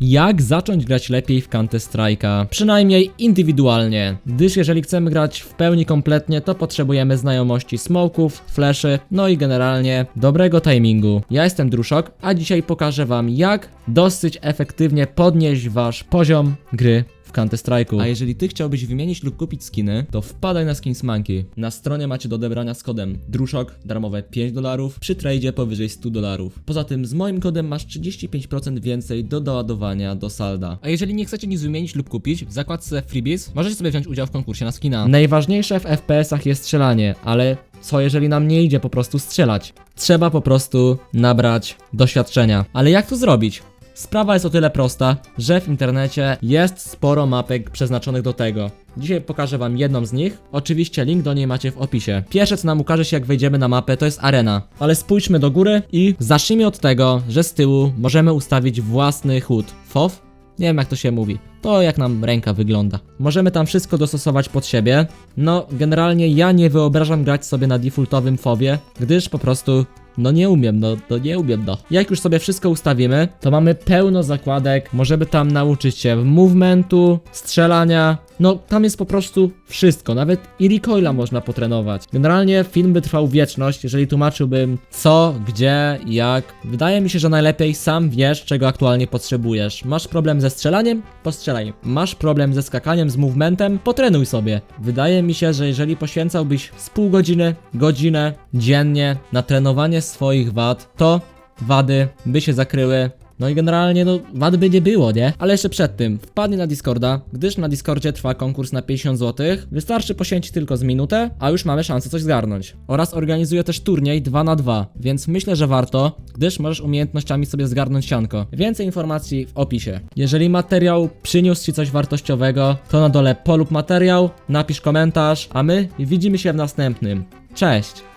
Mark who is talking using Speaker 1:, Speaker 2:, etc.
Speaker 1: Jak zacząć grać lepiej w Counter Strike'a? Przynajmniej indywidualnie, gdyż jeżeli chcemy grać w pełni kompletnie, to potrzebujemy znajomości smoków, fleszy, no i generalnie dobrego timingu. Ja jestem Druszok, a dzisiaj pokażę wam jak dosyć efektywnie podnieść wasz poziom gry w Counter Strike'u. A jeżeli ty chciałbyś wymienić lub kupić skiny, to wpadaj na Skins Monkey. Na stronie macie do odebrania z kodem DRUSZOK darmowe 5 dolarów, przy tradzie powyżej 100 dolarów. Poza tym z moim kodem masz 35% więcej do doładowania do salda. A jeżeli nie chcecie nic wymienić lub kupić, w zakładce Freebies możecie sobie wziąć udział w konkursie na skina. Najważniejsze w FPS-ach jest strzelanie, ale co jeżeli nam nie idzie po prostu strzelać? Trzeba po prostu nabrać doświadczenia. Ale jak to zrobić? Sprawa jest o tyle prosta, że w internecie jest sporo mapek przeznaczonych do tego. Dzisiaj pokażę wam jedną z nich. Oczywiście link do niej macie w opisie. Pierwsze co nam ukaże się jak wejdziemy na mapę to jest arena. Ale spójrzmy do góry i zacznijmy od tego, że z tyłu możemy ustawić własny HUD. FOV? Nie wiem jak to się mówi. To jak nam ręka wygląda. Możemy tam wszystko dostosować pod siebie. No, generalnie ja nie wyobrażam grać sobie na defaultowym FOWie, gdyż po prostu no nie umiem, no, no nie umiem, no. Jak już sobie wszystko ustawimy, to mamy pełno zakładek, możemy tam nauczyć się movementu, strzelania, no tam jest po prostu wszystko, nawet i recoila można potrenować. Generalnie film by trwał wieczność, jeżeli tłumaczyłbym co, gdzie, jak. Wydaje mi się, że najlepiej sam wiesz, czego aktualnie potrzebujesz. Masz problem ze strzelaniem? Postrzelaj. Masz problem ze skakaniem, z movementem? Potrenuj sobie. Wydaje mi się, że jeżeli poświęcałbyś z pół godziny, godzinę dziennie na trenowanie swoich wad, to wady by się zakryły. No i generalnie, no, wad by nie było, nie? Ale jeszcze przed tym, wpadnij na Discorda, gdyż na Discordzie trwa konkurs na 50 zł. Wystarczy poświęcić tylko z minutę, a już mamy szansę coś zgarnąć. Oraz organizuję też turniej 2 na 2 więc myślę, że warto, gdyż możesz umiejętnościami sobie zgarnąć sianko. Więcej informacji w opisie. Jeżeli materiał przyniósł Ci coś wartościowego, to na dole polub materiał, napisz komentarz, a my widzimy się w następnym. Cześć!